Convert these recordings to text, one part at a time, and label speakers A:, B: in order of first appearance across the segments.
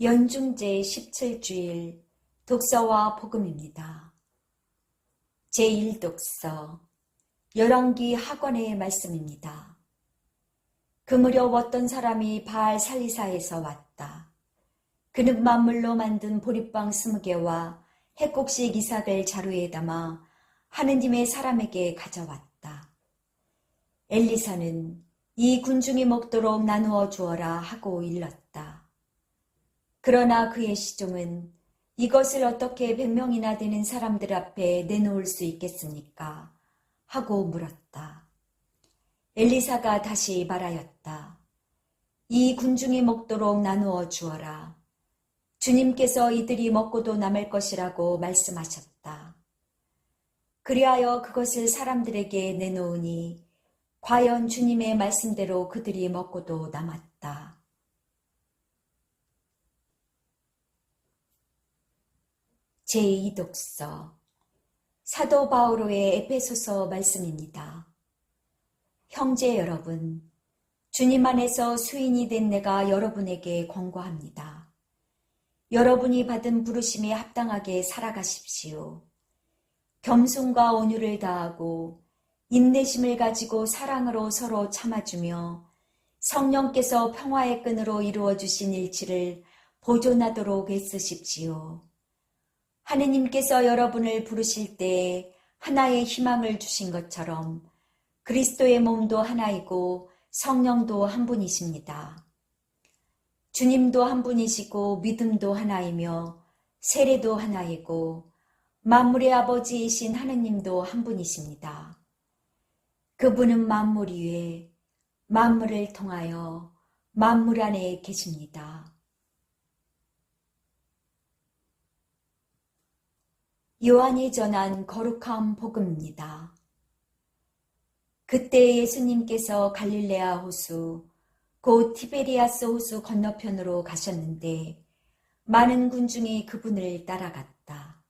A: 연중제 17주일 독서와 복음입니다. 제1독서 열왕기 학원의 말씀입니다. 그 무렵 어떤 사람이 바알 살리사에서 왔다. 그는 만물로 만든 보리빵 스무 개와 해곡식 이삭을 자루에 담아 하느님의 사람에게 가져왔다. 엘리사는 이 군중이 먹도록 나누어 주어라 하고 일렀다. 그러나 그의 시종은 이것을 어떻게 백 명이나 되는 사람들 앞에 내놓을 수 있겠습니까? 하고 물었다. 엘리사가 다시 말하였다. 이 군중이 먹도록 나누어 주어라. 주님께서 이들이 먹고도 남을 것이라고 말씀하셨다. 그리하여 그것을 사람들에게 내놓으니 과연 주님의 말씀대로 그들이 먹고도 남았다. 제2독서 사도 바오로의 에페소서 말씀입니다. 형제 여러분, 주님 안에서 수인이 된 내가 여러분에게 권고합니다. 여러분이 받은 부르심에 합당하게 살아가십시오. 겸손과 온유를 다하고 인내심을 가지고 사랑으로 서로 참아주며 성령께서 평화의 끈으로 이루어 주신 일치를 보존하도록 애쓰십시오. 하느님께서 여러분을 부르실 때 하나의 희망을 주신 것처럼 그리스도의 몸도 하나이고 성령도 한 분이십니다. 주님도 한 분이시고 믿음도 하나이며 세례도 하나이고 만물의 아버지이신 하느님도 한 분이십니다. 그분은 만물 위에 만물을 통하여 만물 안에 계십니다. 요한이 전한 거룩한 복음입니다. 그때 예수님께서 갈릴레아 호수, 곧 티베리아스 호수 건너편으로 가셨는데 많은 군중이 그분을 따라갔다.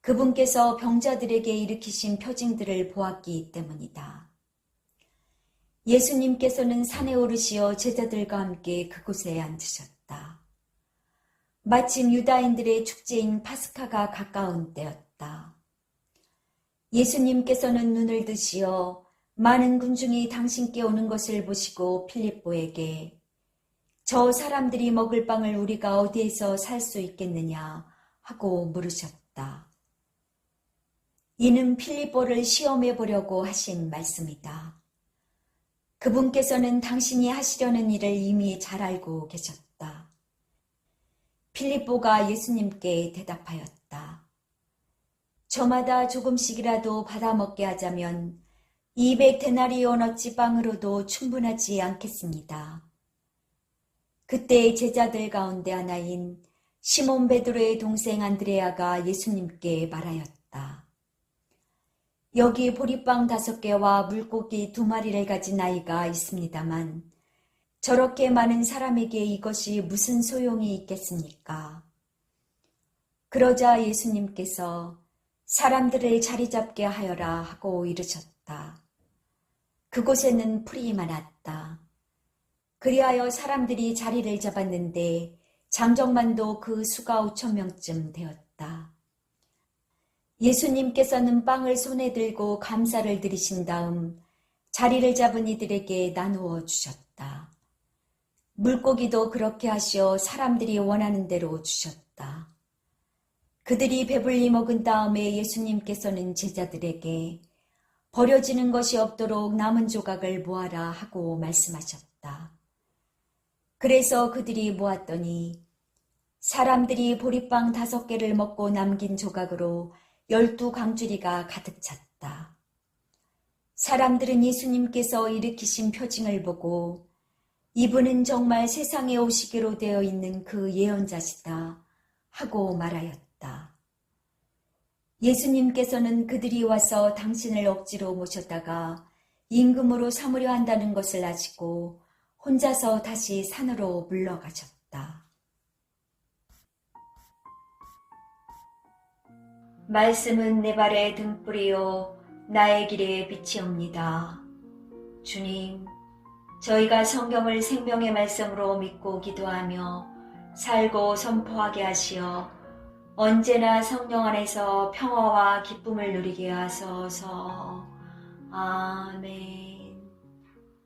A: 그분께서 병자들에게 일으키신 표징들을 보았기 때문이다. 예수님께서는 산에 오르시어 제자들과 함께 그곳에 앉으셨다. 마침 유다인들의 축제인 파스카가 가까운 때였다. 예수님께서는 눈을 드시어 많은 군중이 당신께 오는 것을 보시고 필립보에게 저 사람들이 먹을 빵을 우리가 어디에서 살 수 있겠느냐 하고 물으셨다. 이는 필립보를 시험해 보려고 하신 말씀이다. 그분께서는 당신이 하시려는 일을 이미 잘 알고 계셨다. 필립보가 예수님께 대답하였다. 저마다 조금씩이라도 받아먹게 하자면 200데나리온어치 빵으로도 충분하지 않겠습니다. 그때 제자들 가운데 하나인 시몬 베드로의 동생 안드레아가 예수님께 말하였다. 여기 보리빵 다섯 개와 물고기 두 마리를 가진 아이가 있습니다만 저렇게 많은 사람에게 이것이 무슨 소용이 있겠습니까? 그러자 예수님께서 사람들을 자리 잡게 하여라 하고 이르셨다. 그곳에는 풀이 많았다. 그리하여 사람들이 자리를 잡았는데 장정만도 그 수가 오천 명쯤 되었다. 예수님께서는 빵을 손에 들고 감사를 드리신 다음 자리를 잡은 이들에게 나누어 주셨다. 물고기도 그렇게 하시어 사람들이 원하는 대로 주셨다. 그들이 배불리 먹은 다음에 예수님께서는 제자들에게 버려지는 것이 없도록 남은 조각을 모아라 하고 말씀하셨다. 그래서 그들이 모았더니 사람들이 보리빵 다섯 개를 먹고 남긴 조각으로 열두 강주리가 가득 찼다. 사람들은 예수님께서 일으키신 표징을 보고 이분은 정말 세상에 오시기로 되어 있는 그 예언자시다 하고 말하였다. 예수님께서는 그들이 와서 당신을 억지로 모셨다가 임금으로 삼으려 한다는 것을 아시고 혼자서 다시 산으로 물러가셨다. 말씀은 내 발의 등불이요 나의 길의 빛이옵니다. 주님, 저희가 성경을 생명의 말씀으로 믿고 기도하며 살고 선포하게 하시어 언제나 성령 안에서 평화와 기쁨을 누리게 하소서. 아멘.